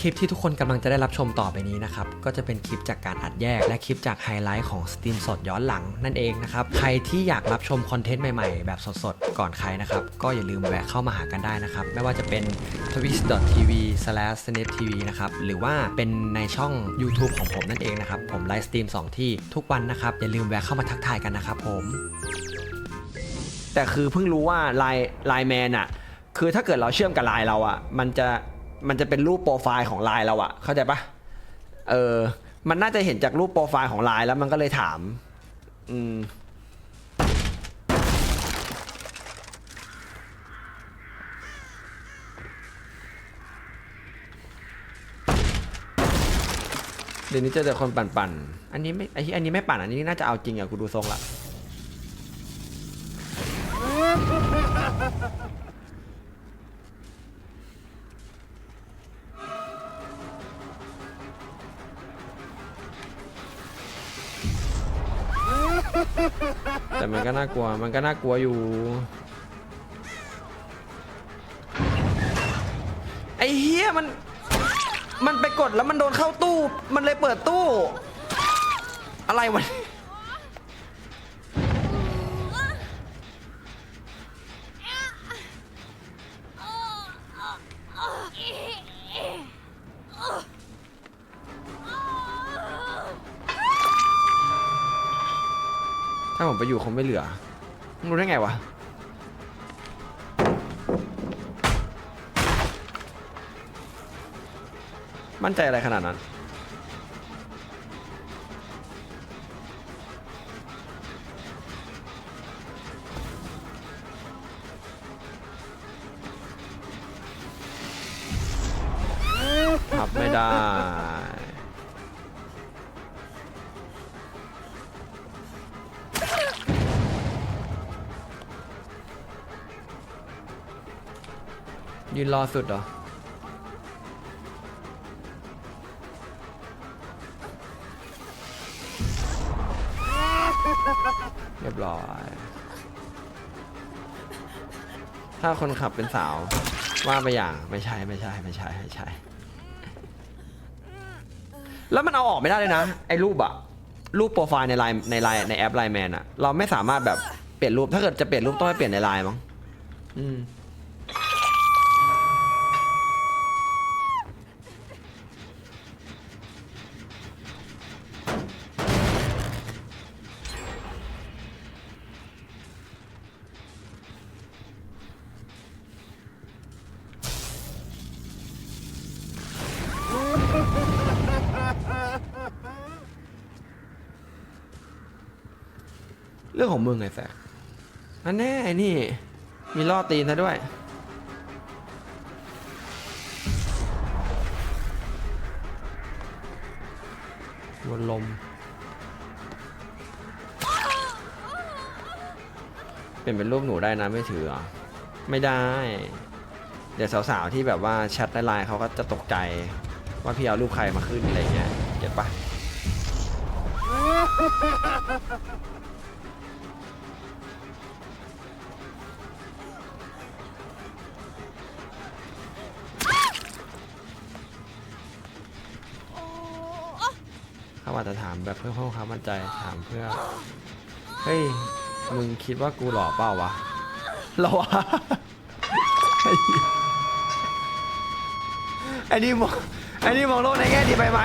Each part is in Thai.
คลิปที่ทุกคนกำลังจะได้รับชมต่อไปนี้นะครับ ก็จะเป็นคลิปจากการอัดแยก และคลิปจากไฮไลท์ของสตรีมสดย้อนหลังนั่นเองนะครับ ใครที่อยากรับชมคอนเทนต์ใหม่ๆ แบบสดๆ ก่อนใครนะครับ ก็อย่าลืมแวะเข้ามาหากันได้นะครับ ไม่ว่าจะเป็น twitch.tv/snetv นะครับ หรือว่าเป็นในช่อง YouTube ของผมนั่นเองนะครับ ผมไลฟ์สตรีมสองที่ทุกวันนะครับ อย่าลืมแวะเข้ามาทักทายกันนะครับผม แต่คือเพิ่งรู้ว่าไลน์ไลน์แมนอะคือถ้าเกิดเราเชื่อมกับไลน์เราอะมันจะ มันจะเป็นรูปโปรไฟล์ของไลน์เราอะเข้าใจปะเออ มันน่าจะเห็นจากรูปโปรไฟล์ของไลน์แล้วมันก็เลยถาม อืม เดี๋ยวนี้เจอแต่คนปั่นๆ อันนี้ไม่ไอ้ที่อันนี้ไม่ปั่น อันนี้น่าจะเอาจริงอะกูดูทรงละ ก็น่ากลัว มันก็น่ากลัวอยู่ ไอ้เฮียมัน มันไปกดแล้วมันโดนเข้าตู้ มันเลยเปิดตู้ อะไรวะ ถ้าผมไปอยู่คงไม่เหลือมึงรู้ได้ไงวะ มั่นใจอะไรขนาดนั้นทับไม่ได้ ยืนรอสุดเหรอ เรียบร้อย ถ้าคนขับเป็นสาว ว่าไปอย่างไม่ใช่ไม่ใช่ไม่ใช่ไม่ใช่ แล้วมันเอาออกไม่ได้เลยนะ ไอ้รูปอะรูปโปรไฟล์ในไลน์ในไลน์ในแอปไลน์แมนอะเราไม่สามารถแบบเปลี่ยนรูปถ้าเกิดจะเปลี่ยนรูปต้องไปเปลี่ยนในไลน์มั้งอืม รื่องของมึงไงแซกอันแน่นี่ มีล่อตีนซะด้วย วนลม เปลี่ยนเป็นรูปหนูได้นะไม่ถือหรอไม่ได้ เดี๋ยวสาวๆที่แบบว่าแชทไลน์เขาก็จะตกใจ ว่าพี่เอารูปใครมาขึ้นอะไรเงี้ย เก็ตปะ อาจจะถามแบบเพื่อเพิ่มความมั่นใจถามเพื่อเฮ้ยมึงคิดว่ากูหล่อเปล่าวะหล่อวะไอ้เหี้ยไอ้นี่มองไอ้นี่มองโลกในแง่ดีไปไหม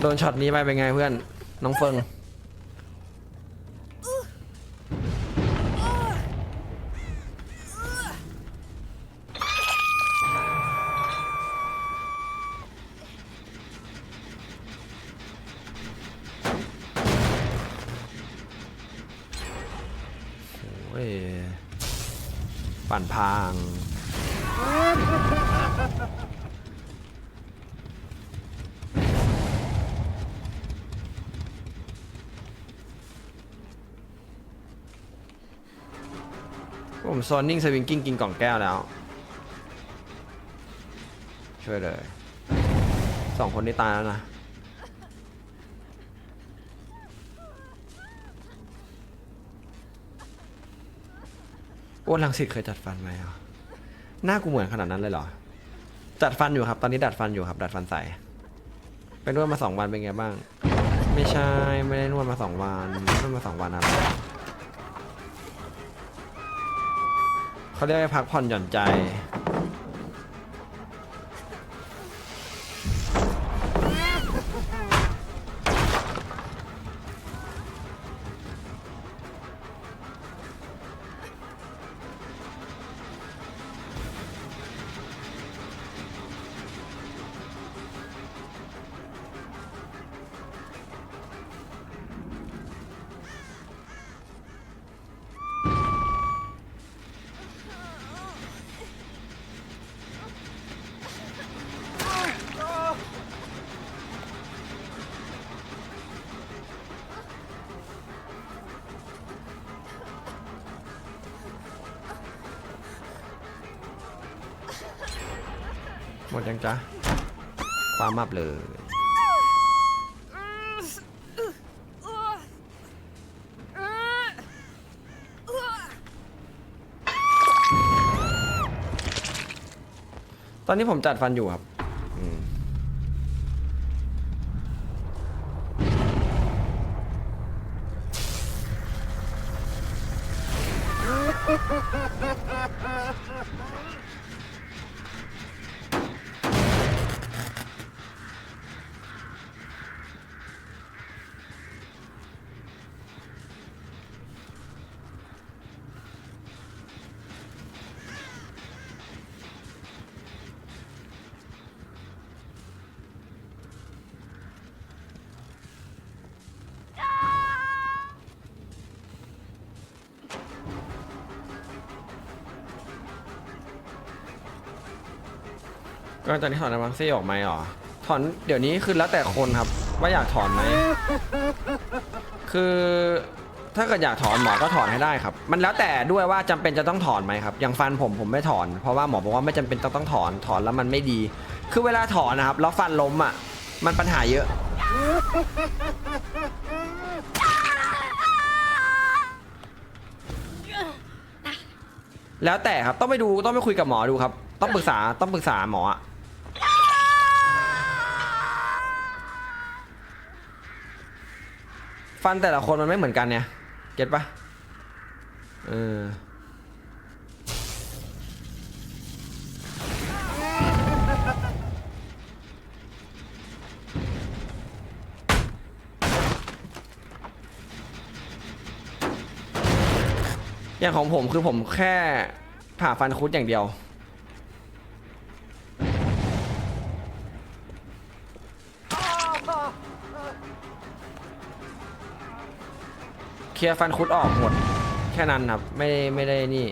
โดนช็อตนี้ไปเป็นไงเพื่อน น้องเฟิง โอ้ย ปั่นพาง ผมโซนนิ่งสวิงกิ้งกินกล่องแก้วแล้ว ช่วยเลยสองคนนี้ตายแล้วนะ โอ้ลังสิตเคยจัดฟันไหมอะหน้ากูเหมือนขนาดนั้นเลยเหรอ จัดฟันอยู่ครับ ตอนนี้ดัดฟันอยู่ครับ ดัดฟันใสไปนวดมาสองวันเป็นไงบ้าง ไม่ใช่ ไม่ได้นวดมาสองวันนวดมาสองวันอะไร เขาเรียกว่าพักผ่อนหย่อนใจ มดยังจ้ะปามับเลย ตอนนี้ผมจัดฟันอยู่ครับ ก็ตอนนี้ถอนน้ำมันซี่ออกไหมหรอถอนเดี๋ยวนี้คือแล้วแต่คนครับ ว่าอยากถอนไหมคือถ้าเกิดอยากถอนหมอก็ถอนให้ได้ครับ มันแล้วแต่ด้วยว่าจำเป็นจะต้องถอนไหมครับ อย่างฟันผมผมไม่ถอน เพราะว่าหมอบอกว่าไม่จำเป็นต้องต้องถอนถอนแล้วมันไม่ดี คือเวลาถอนนะครับแล้วฟันล้มอะ มันปัญหาเยอะ แล้วแต่ครับต้องไปดูต้องไปคุยกับหมอดูครับ ต้องปรึกษาต้องปรึกษาหมออะ ฟันแต่ละคนมันไม่เหมือนกันเนี่ย เก็ตปะเอออย่างของผมคือผมแค่ผ่าฟันคุดอย่างเดียว เคลียร์ฟันคุดออกหมด แค่นั้นครับ ไม่ได้ไม่ได้นี่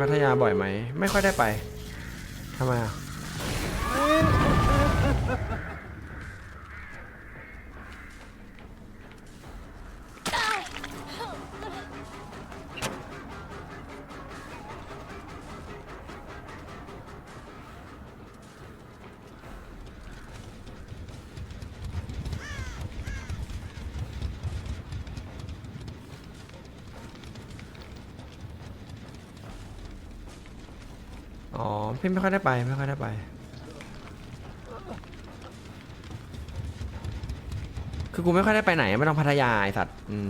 พัทยาบ่อยไหม ไม่ค่อยได้ไปทำไมอะ พี่ไม่ค่อยได้ไปไม่ค่อยได้ไป คือกูไม่ค่อยได้ไปไหนไม่ต้องพัทยาไอสัตว์อืม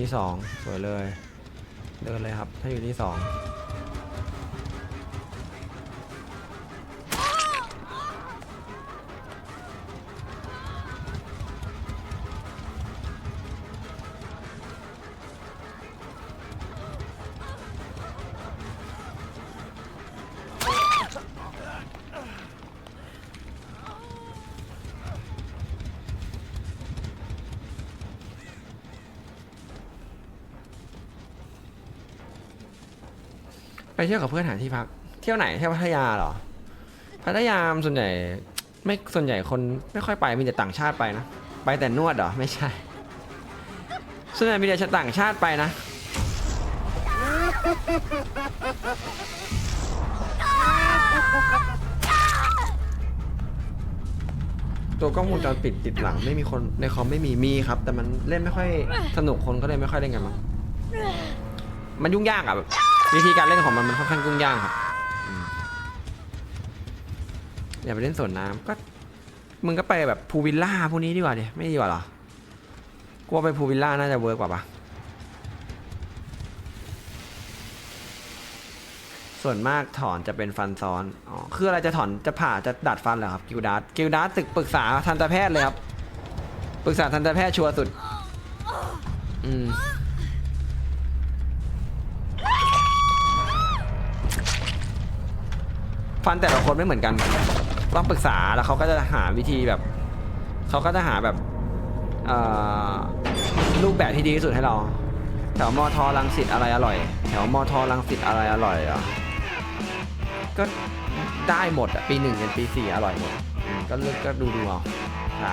ที่สองสวยเลย เดินเลยครับ ถ้าอยู่ที่สอง เที่ยวกับเพื่อนหาที่พัก เที่ยวไหนเที่ยวพัทยาเหรอ พัทยามส่วนใหญ่ไม่ส่วนใหญ่คนไม่ค่อยไปมีแต่ต่างชาติไปนะ ไปแต่นวดเหรอ ไม่ใช่ ส่วนใหญ่มีแต่ต่างชาติไปนะ ตัวกล้องวงจรปิดติดหลังไม่มีคนในคอมไม่มีมีครับ แต่มันเล่นไม่ค่อยสนุกคนก็เลยไม่ค่อยเล่นกันมั้งมันยุ่งยากอะแบบ วิธีการเล่นของมันมันค่อนข้างยุ่งยากครับอย่าไปเล่นสวนน้ำก็มึงก็ไปแบบพูวิลล่าพวกนี้ดีกว่าดิไม่ดีกว่าเหรอกลัวไปพูวิลล่าน่าจะเวิร์กกว่าปะส่วนมากถอนจะเป็นฟันซ้อนอ๋อคืออะไรจะถอนจะผ่าจะดัดฟันเหรอครับกิลดัสกิลดัสตึกปรึกษาทันตแพทย์เลยครับปรึกษาทันตแพทย์ชัวร์สุด อืม ฟันแต่ละคนไม่เหมือนกัน ต้องปรึกษาแล้วเขาก็จะหาวิธีแบบ เขาก็จะหาแบบรูปแบบที่ดีที่สุดให้เรา แถวมอทอลังสิตอะไรอร่อย แถวมอทอลังสิตอะไรอร่อยอะก็ได้หมดอะปีหนึ่งยันปีสี่อร่อยหมดก็เลือกก็ดูดูเอาใช่